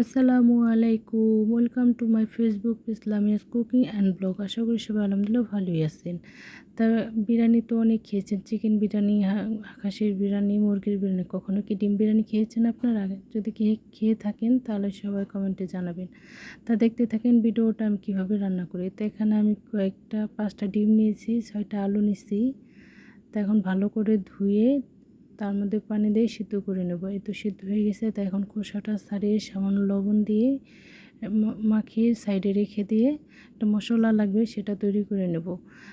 আসসালামু আলাইকুম। Welcome to my Facebook ইসলামিয়াস কুকিং অ্যান্ড ব্লগ আশা করি সবাই আলহামদুলিল্লাহ ভালোই আছেন। তা বিরিয়ানি তো অনেক খেয়েছেন। চিকেন বিরিয়ানি হাঁসের বিরিয়ানি, মুরগির বিরিয়ানি। কখনো কি ডিম বিরিয়ানি খেয়েছেন আপনারা? যদি খেয়ে খেয়ে থাকেন তাহলে সবাই কমেন্টে জানাবেন। তা দেখতে থাকেন ভিডিওটা আমি কীভাবে রান্না করি। তো এখানে আমি কয়েকটা, পাঁচটা ডিম নিয়েছি, ছয়টা আলু নিয়েছি। তা এখন ভালো করে ধুয়ে তার মধ্যে পানি দিয়ে সিদ্ধ করে নেব। এই তো সিদ্ধ হয়ে গেছে। তাই এখন খোসাটা ছাড়িয়ে সামান্য লবণ দিয়ে মাখিয়ে সাইডে রেখে দিয়ে একটা মশলা লাগবে সেটা তৈরি করে নেব।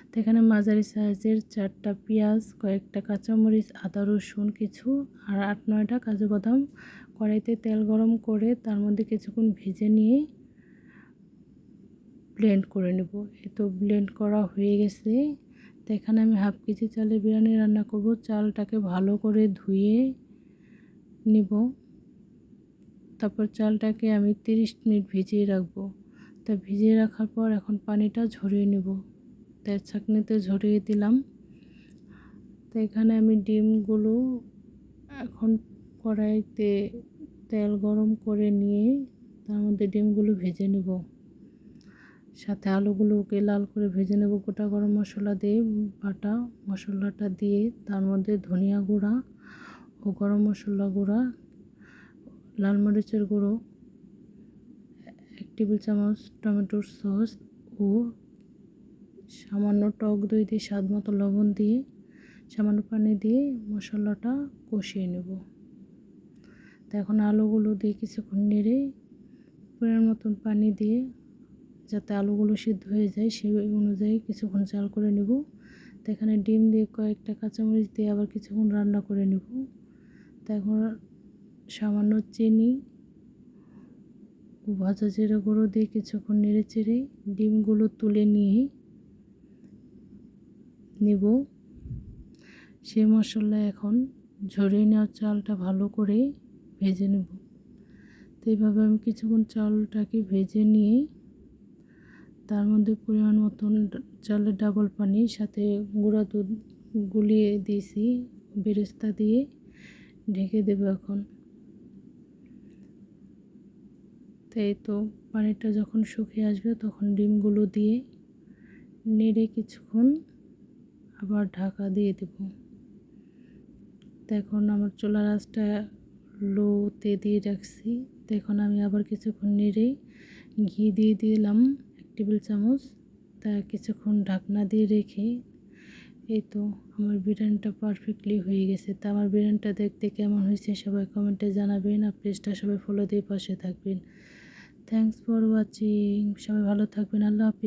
তো এখানে মাঝারি সাইজের চারটা পেঁয়াজ, কয়েকটা কাঁচামরিচ, আদা রসুন কিছু আর আট, নয়টা কাজু বাদাম কড়াইতে তেল গরম করে তার মধ্যে কিছুক্ষণ ভেজে নিয়ে ব্লেন্ড করে নেব। এ তো ব্লেন্ড করা হয়ে গেছে। তো এখানে আমি হাফ কেজি চালের বিরিয়ানি রান্না করব। চালটাকে ভালো করে ধুয়ে নেব। তারপর চালটাকে আমি 30 মিনিট ভিজিয়ে রাখব। তা ভিজিয়ে রাখার পর এখন পানিটা ঝরিয়ে নেব। তাই ছাঁকনিতে ঝরিয়ে দিলাম। তো এখানে আমি ডিমগুলো এখন কড়াইতে তেল গরম করে নিয়ে তার মধ্যে ডিমগুলো ভেজে নেব। সাথে আলুগুলোকে লাল করে ভেজে নেব গোটা গরম মশলা দিয়ে, বাটা মশলাটা দিয়ে, তার মধ্যে ধনিয়া গুঁড়া ও গরম মশলা গুঁড়া, লাল মরিচের গুঁড়ো, এক টেবিল চামচ টমেটোর সস ও সামান্য টক দই দিয়ে স্বাদ মতো লবণ দিয়ে, সামান্য পানি দিয়ে মশলাটা কষিয়ে নেব। তো এখন আলুগুলো দিয়ে কিছুক্ষণ নেড়ে, পরিমাণ মতন পানি দিয়ে যাতে আলুগুলো সিদ্ধ হয়ে যায়, সেই অনুযায়ী কিছুক্ষণ চাল করে নেব। তো এখানে ডিম দিয়ে কয়েকটা কাঁচামরিচ দিয়ে আবার কিছুক্ষণ রান্না করে নেব। তো এখন সামান্য চিনি, ভাজা জিরে গুঁড়ো দিয়ে কিছুক্ষণ নেড়ে চেড়ে ডিমগুলো তুলে নিয়ে নেব। সেই মশলা এখন ঝরিয়ে নেওয়া চালটা ভালো করে ভেজে নেব। তো এইভাবে আমি কিছুক্ষণ চালটাকে ভেজে নিয়ে তার মধ্যে পরিমাণ মতন চালের ডাবল পানি, সাথে গুঁড়া দুধ গুলিয়ে দিয়েছি, বেরেস্তা দিয়ে ঢেকে দেবো এখন। তাই তো পানিটা যখন শুকিয়ে আসবে, তখন ডিমগুলো দিয়ে নেড়ে কিছুক্ষণ আবার ঢাকা দিয়ে দেব। তখন আমার চোলা রাসটা লোতে দিয়ে রাখছি। তখন আমি আবার কিছুক্ষণ নেড়ে ঘি দিয়ে দিলাম। টেবিল চামচ তা কিছুক্ষণ ঢাকনা দিয়ে রেখে এই তো আমার বিরিয়ানিটা পারফেক্টলি হয়ে গেছে। তা আমার বিরিয়ানিটা দেখতে কেমন হয়েছে সবাই কমেন্টে জানাবেন আর প্লেসটা সবাই ফলো দিয়ে পাশে থাকবেন। থ্যাংকস ফর ওয়াচিং সবাই ভালো থাকবেন, আল্লাহ হাফিজ।